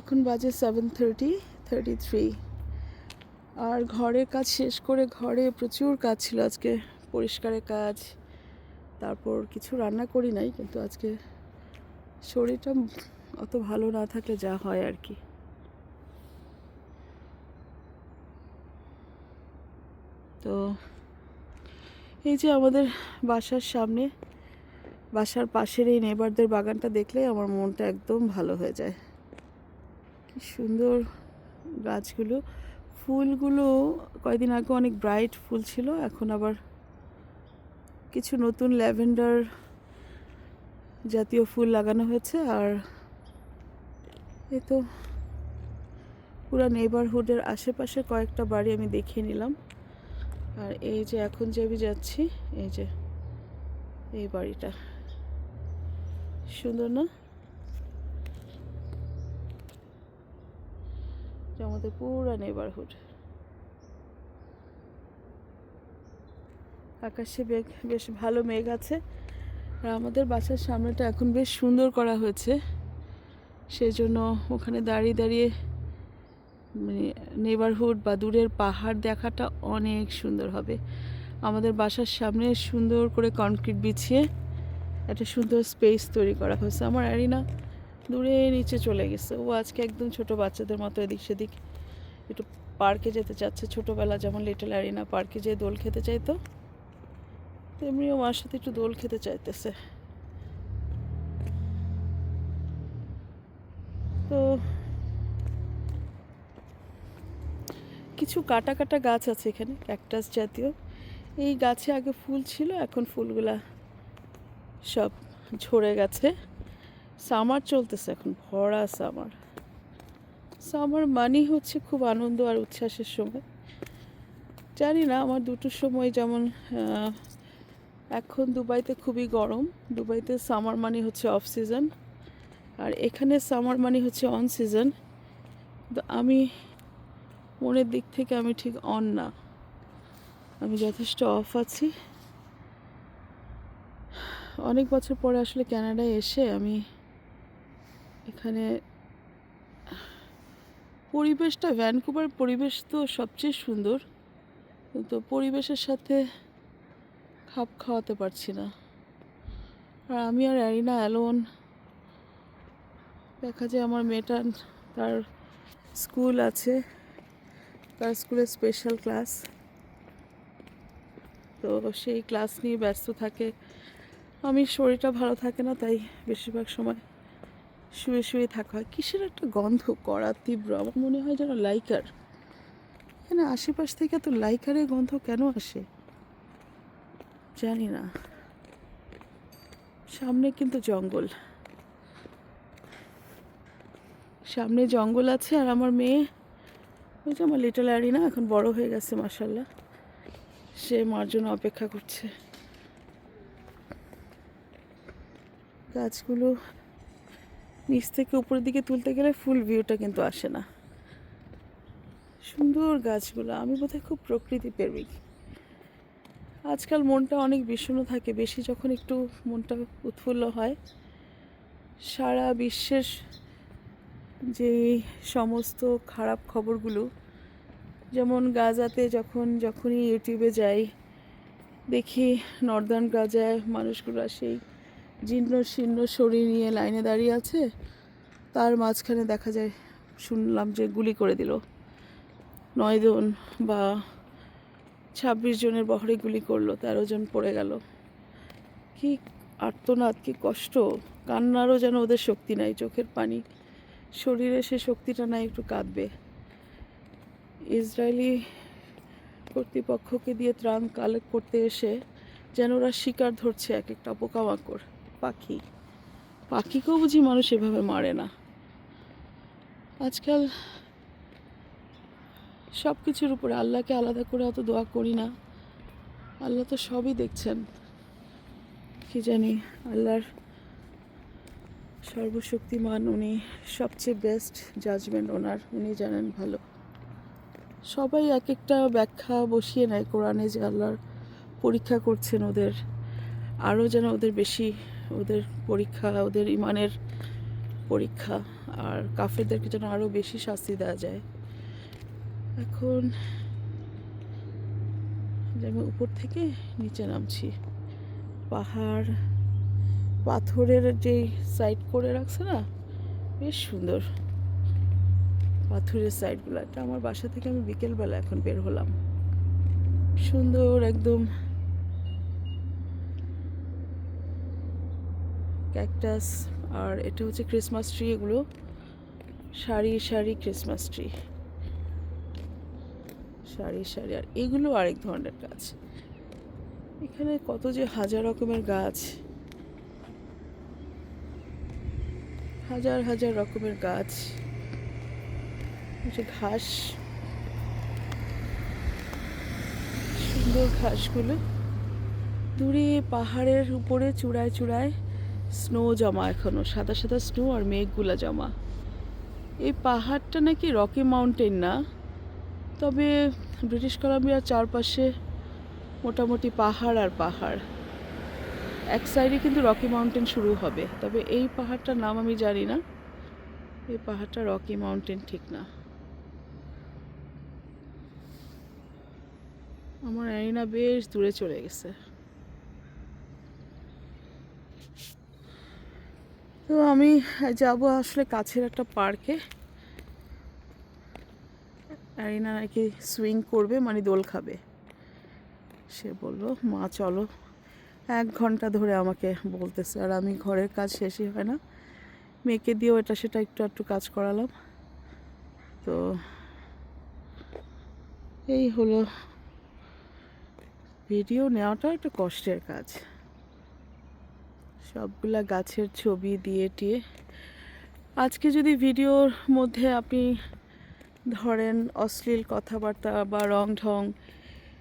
এখন বাজে seven thirty thirty three আর ঘরের কাজ শেষ করে ঘরে প্রচুর কাজ ছিল আজকে, পরিষ্কারের কাজ, তারপর কিছু রান্না করি নাই, কিন্তু আজকে শরীরটা অত ভালো না থাকলে যা হয় আর কি। তো এই যে আমাদের বাসার সামনে, বাসার পাশের এই নেবারদের বাগানটা দেখলে আমার মনটা একদম ভালো হয়ে যায়। কি সুন্দর গাছগুলো। ফুলগুলো কয়েকদিন আগে অনেক ব্রাইট ফুল ছিল, এখন আবার কিছু নতুন ল্যাভেন্ডার জাতীয় ফুল লাগানো হয়েছে। আর এই তো পুরো নেবারহুডের আশেপাশে কয়েকটা বাড়ি আমি দেখিয়ে নিলাম। আর এই যে এখন যে আমি যাচ্ছি, এই যে এই বাড়িটা। সুন্দর না? আমাদের পুরা নেবারহুড আকাশে মেঘ বেশ ভালো মেঘ আছে। আর আমাদের বাসার সামনেটা এখন বেশ সুন্দর করা হয়েছে। সেই জন্য ওখানে দাঁড়িয়ে দাঁড়িয়ে মানে নেবারহুড বা দূরের পাহাড় দেখাটা অনেক সুন্দর হবে। আমাদের বাসার সামনে সুন্দর করে কনক্রিট বিছিয়ে একটা সুন্দর স্পেস তৈরি করা হয়েছে। আমার অ্যারিনা দূরে নিচে চলে গেছে। ও আজকে একদম ছোট বাচ্চাদের মতো এদিক সেদিক একটু পার্কে যেতে চাচ্ছে। ছোটোবেলা যেমন লিটল অ্যারিনা পার্কে যেয়ে দোল খেতে চাইতো, তেমনিও মার সাথে একটু দোল খেতে চাইতেছে। তো কিছু কাটা কাটা গাছ আছে এখানে, ক্যাকটাস জাতীয়। এই গাছে আগে ফুল ছিল, এখন ফুলগুলা সব ঝরে গেছে। সামার চলতেছে এখন, ভরা সামার। সামার মানি হচ্ছে খুব আনন্দ আর উচ্ছ্বাসের সময়। জানি না, আমার দুটোর সময় যেমন এখন দুবাইতে খুবই গরম। দুবাইতে সামার মানি হচ্ছে অফ সিজন আর এখানে সামার মানি হচ্ছে অন সিজন তো আমি, মনের দিক থেকে আমি ঠিক অন না। আমি যথেষ্ট অফ আছি। অনেক বছর পরে আসলে কানাডায় এসে আমি এখানে পরিবেশটা ভ্যানকুভার পরিবেশ তো সবচেয়ে সুন্দর, কিন্তু পরিবেশের সাথে খাপ খাওয়াতে পারছি না। আর আমি আর অ্যারিনা অ্যালোন, দেখা যায় আমার মেয়েটা তার স্কুল আছে, তার স্কুলে স্পেশাল ক্লাস তো সেই ক্লাস নিয়ে ব্যস্ত থাকে। আমি শরীরটা ভালো থাকে না, তাই বেশিরভাগ সময় শুয়ে শুয়ে থাকা হয় কিসের একটা গন্ধ? কড়া, তীব্র, আমার মনে হয় যেন লাইকার। এখানে আশেপাশ থেকে তো লাইকারের গন্ধ কেন আসে? জানি না। সামনে কিন্তু জঙ্গল। সামনে জঙ্গল আছে আর আমার মেয়ে, ওই যে আমার লিটল আরি অ্যারিনা এখন বড় হয়ে গেছে মাসাল্লাহ সে মার জন্য অপেক্ষা করছে। গাছগুলো নিচ থেকে উপরের দিকে তুলতে গেলে ফুল ভিউটা কিন্তু আসে না। সুন্দর গাছগুলো, আমি বোধহয় খুব প্রকৃতি প্রেমিক। আজকাল মনটা অনেক বিষণ্ণ থাকে, বেশি যখন একটু মনটা উৎফুল্ল হয়। সারা বিশ্বের যে সমস্ত খারাপ খবরগুলো, যেমন গাজাতে যখন, যখনই ইউটিউবে যাই, দেখি নর্দার্ন গাজায় মানুষগুলো সেই জীর্ণ শীর্ণ শরীর নিয়ে লাইনে দাঁড়িয়ে আছে। তার মাঝখানে দেখা যায়, শুনলাম যে গুলি করে দিল। নয় জন বা ছাব্বিশ জনের বহরে গুলি করল, তেরো জন পড়ে গেল। কি আর্তনাদ, কি কষ্ট। কান্নারও যেন ওদের শক্তি নাই, চোখের পানি। শরীরে সে শক্তিটা নাই, একটু কাঁদবে। ইসরায়েলি কর্তৃপক্ষকে দিয়ে ত্রাণ কালেক্ট করতে এসে যেন ওরা শিকার ধরছে এক একটা পোকামাকড়। পাখি। পাখিকেও বুঝি মানুষ এভাবে মারে না। আজকাল সব কিছুর উপরে আল্লাহকে আলাদা করে অত দোয়া করি না। আল্লাহ তো সবই দেখছেন। কি জানি, আল্লাহর সর্বশক্তিমান উনি সবচেয়ে বেস্ট জাজমেন্ট ওনার, উনি জানেন ভালো। সবাই এক একটা ব্যাখ্যা বসিয়ে নেয় কোরআনে যে আল্লাহর পরীক্ষা করছেন ওদের। আরও যেন ওদের বেশি ওদের পরীক্ষা, ওদের ইমানের পরীক্ষা আর কাফেরদেরকে যেন আরও বেশি শাস্তি দেওয়া যায়। এখন আমি উপর থেকে নিচে নামছি। পাহাড়, পাথরের যে সাইড করে রাখছে না, বেশ সুন্দর। পাথরের সাইডগুলো আমার বাসা থেকে আমি বিকেলবেলা এখন বের হলাম। সুন্দর একদম ক্যাকটাস আর এটা হচ্ছে ক্রিসমাস ট্রি এগুলো সারি সারি ক্রিসমাস ট্রি সারি সারি, আর এগুলো আরেক ধরনের গাছ। এখানে কত যে হাজার রকমের গাছ। হাজার হাজার রকমের গাছ। যে ঘাস। সুন্দর ঘাসগুলো। দূরে পাহাড়ের উপরে চূড়ায় চূড়ায় স্নো জমা এখনও, সাদা সাদা স্নো আর মেঘগুলা জমা। এই পাহাড়টা নাকি রকি মাউন্টেন না? তবে ব্রিটিশ কলাম্বিয়ার চারপাশে মোটামুটি পাহাড় আর পাহাড়। এক সাইডে কিন্তু রকি মাউন্টেন শুরু হবে, তবে এই পাহাড়টার নাম আমি জানি না। এই পাহাড়টা রকি মাউন্টেন ঠিক না। আমার অ্যারিনা বেশ দূরে চলে গেছে। তো আমি যাব আসলে কাছের একটা পার্কে। অ্যারিনা নাকি সুইং করবে মানে দোল খাবে। সে বলল, মা, চলো। এক ঘণ্টা ধরে আমাকে বলতেছে, আর আমি ঘরের কাজ শেষই হয় না। মেয়েকে দিয়েও এটা সেটা একটু একটু কাজ করালাম। তো এই হলো ভিডিও নেওয়াটা একটা কষ্টের কাজ। সবগুলা গাছের ছবি দিয়ে টিয়ে। আজকে যদি ভিডিওর মধ্যে আপনি ধরেন অশ্লীল কথাবার্তা বা রং ঢং,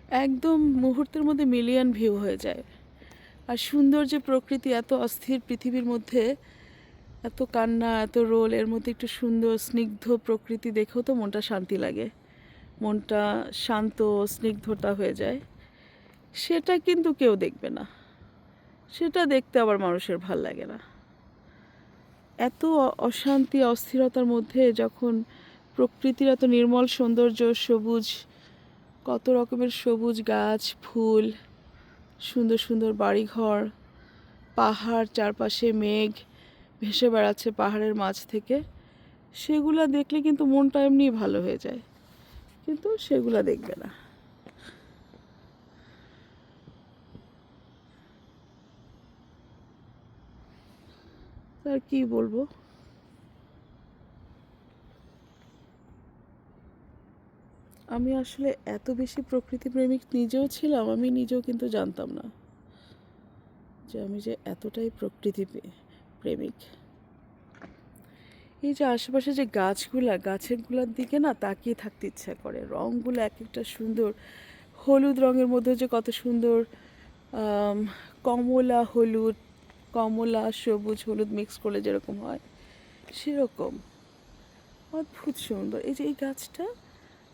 একদম মুহূর্তের মধ্যে মিলিয়ন ভিউ হয়ে যায়। আর সুন্দর যে প্রকৃতি, এত অস্থির পৃথিবীর মধ্যে, এত কান্না, এত রোল, এর মধ্যে একটু সুন্দর, স্নিগ্ধ প্রকৃতি দেখেও তো মনটা শান্তি লাগে। মনটা শান্ত, স্নিগ্ধতা হয়ে যায়। সেটা কিন্তু কেউ দেখবে না। সেটা দেখতে আবার মানুষের ভালো লাগে না। এত অশান্তি, অস্থিরতার মধ্যে যখন প্রকৃতির এত নির্মল সৌন্দর্য, সবুজ, কত রকমের সবুজ গাছ, ফুল, সুন্দর সুন্দর বাড়িঘর, পাহাড়, চারপাশে মেঘ ভেসে বেড়াচ্ছে পাহাড়ের মাঝ থেকে, সেগুলা দেখলে কিন্তু মনটা এমনি ভালো হয়ে যায়। কিন্তু সেগুলা দেখবে না। আর কি বলব? আমি আসলে এত বেশি প্রকৃতি প্রেমিক নিজেও ছিলাম, আমি নিজেও কিন্তু জানতাম না যে আমি যে এতটাই প্রকৃতি প্রেমিক এই যে আশেপাশে যে গাছগুলা গাছেরগুলোর দিকে না তাকিয়ে থাকতে ইচ্ছা করে। রঙগুলো এক একটা সুন্দর, হলুদ রঙের মধ্যে যে কত সুন্দর কমলা, হলুদ কমলা, সবুজ, হলুদ মিক্স করলে যেরকম হয়, সেরকম। অদ্ভুত সুন্দর। এই যে এই গাছটা,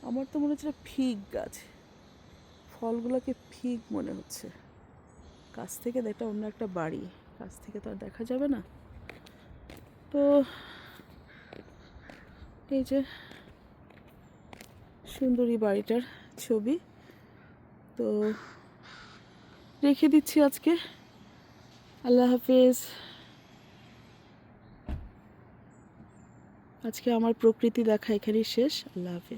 আমার তো মনে হচ্ছে ফিগ গাছ। ফলগুলোকে ফিগ মনে হচ্ছে। কাছ থেকে এটা অন্য একটা বাড়ি। কাছ থেকে তো আর দেখা যাবে না। তো এই যে সুন্দরী বাড়িটার ছবি। তো রেখে দিচ্ছি আজকে। আল্লাহ হাফিজ। আজকে আমার প্রকৃতি দেখা এখানেই শেষ। আল্লাহ হাফেজ।